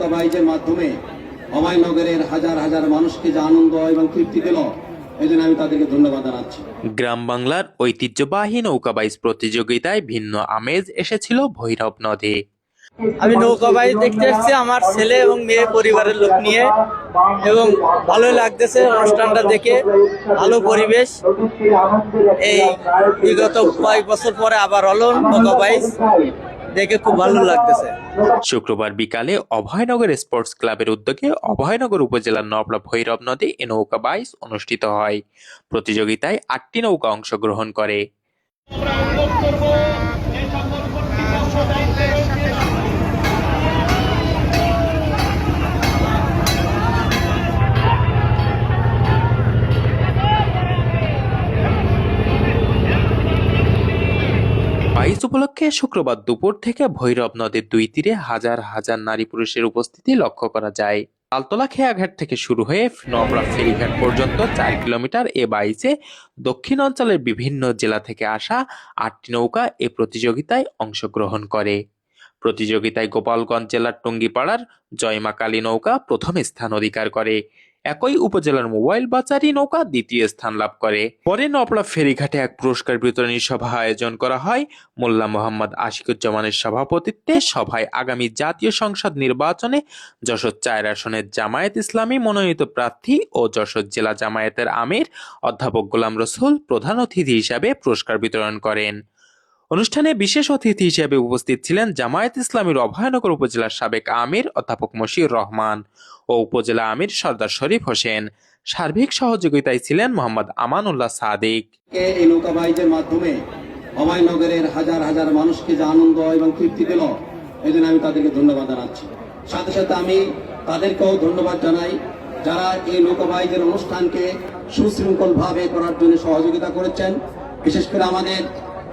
নৌকা বাইজের মাধ্যমে অভয়নগরের হাজার হাজার মানুষকে যে আনন্দ এবং তৃপ্তি দিল এই আমি তাদেরকে ধন্যবাদ জানাচ্ছি। গ্রাম বাংলার ঐতিহ্যবাহী নৌকাবাইজ প্রতিযোগিতায় ভিন্ন আমেজ এসেছিল ভৈরব নদে। আমি নৌকাবাহী দেখতে এসেছি আমার ছেলে এবং মেয়ে পরিবারের লোক নিয়ে এবং ভালোই লাগতেছে অনুষ্ঠানটা দেখে ভালো পরিবেশ। এই বিগত কয়েক বছর পরে আবার হলো নৌকাবাইজ দেখে খুব ভালো লাগতেছে। শুক্রবার বিকালে অভয়নগর স্পোর্টস ক্লাবের উদ্যোগে অভয়নগর উপজেলার নবলা ভৈরব নদী এ নৌকা বাইশ অনুষ্ঠিত হয়। প্রতিযোগিতায় আটটি নৌকা অংশগ্রহণ করে। বাইশ উপলক্ষে শুক্রবার দুপুর থেকে ভৈরব নদীর দুই তীরে হাজার হাজার নারী পুরুষের উপস্থিতি লক্ষ্য করা যায়। আলতলা খেয়াঘাট থেকে শুরু হয়ে নবরা ফেরিঘাট পর্যন্ত চার কিলোমিটার এ বাইচে দক্ষিণ অঞ্চলের বিভিন্ন জেলা থেকে আসা আটটি নৌকা এ প্রতিযোগিতায় অংশগ্রহণ করে। প্রতিযোগিতায় গোপালগঞ্জ জেলার টঙ্গিপাড়ার জয়মা কালী নৌকা প্রথম স্থান অধিকার করে। একই উপজেলার মোবাইল বাজারি নৌকা দ্বিতীয় স্থান লাভ করে। পরে নপলা ফেরিঘাটে এক পুরস্কার বিতরণী সভা আয়োজন করা হয়। মোল্লা মোহাম্মদ আশিকুজ্জামানের সভাপতিত্বে সভায় আগামী জাতীয় সংসদ নির্বাচনে যশোর চার আসনের জামায়াত ইসলামী মনোনীত প্রার্থী ও যশোর জেলা জামায়াতের আমির অধ্যাপক গোলাম রসুল প্রধান অতিথি হিসাবে পুরস্কার বিতরণ করেন। অনুষ্ঠানে বিশেষ অতিথি হিসেবে উপস্থিত ছিলেন জামায়াত ইসলামীর অভয়নগর উপজেলার সাবেক আমির, অধ্যাপক মশিউর রহমান ও উপজেলা আমির সর্দার শরীফ হোসেন। সার্বিক সহযোগিতায় ছিলেন মোহাম্মদ আমানুল্লাহ সাদিক। এই নৌকা মাধ্যমে অভয়নগরের হাজার হাজার মানুষকে যে আনন্দ এবং তৃপ্তি দিল এই জন্য আমি তাদেরকে ধন্যবাদ জানাচ্ছি। সাথে সাথে আমি তাদেরকেও ধন্যবাদ জানাই, যারা এই নৌকা অনুষ্ঠানকে সুশৃঙ্খল ভাবে করার জন্য সহযোগিতা করেছেন। বিশেষ করে আমাদের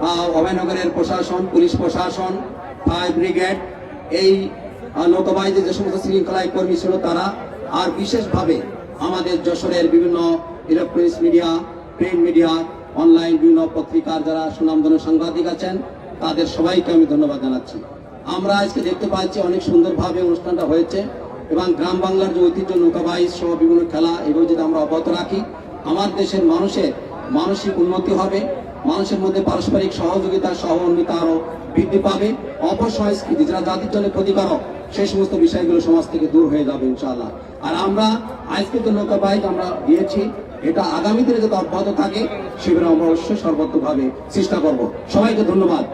অভয়নগরের প্রশাসন পুলিশ প্রশাসন ফায়ার ব্রিগেড এই আহ, নৌকাবাহিনীর যে সমস্ত শৃঙ্খলায় কর্মী ছিল তারা আর বিশেষভাবে আমাদের যশোরের বিভিন্ন electronics media print media online বিভিন্ন পত্রিকার যারা সুনামধন্য সাংবাদিক আছেন তাদের সবাইকে আমি ধন্যবাদ জানাচ্ছি। আমরা আজকে দেখতে পাচ্ছি অনেক সুন্দরভাবে অনুষ্ঠানটা হয়েছে এবং গ্রাম বাংলার যে ঐতিহ্য নৌকাবাহী সহ বিভিন্ন খেলা এগুলো যদি আমরা অব্যাহত রাখি আমার দেশের মানুষের মানসিক উন্নতি হবে মানুষের মধ্যে পারস্পরিক সহযোগিতা, সহমর্মিতা আরও বৃদ্ধি পাবে। অপসংস্কৃতি যারা জাতির জন্য ক্ষতিকারক, সেই সমস্ত বিষয়গুলো সমাজ থেকে দূর হয়ে যাবে, ইনশাআল্লাহ। আর আমরা, আজকে তো নৌকা বাইক আমরা দিয়েছি, এটা আগামী দিনে যাতে অব্যাহত থাকে, সেগুলো আমরা অবশ্যই সর্বত্রভাবে চেষ্টা করব। সবাইকে ধন্যবাদ।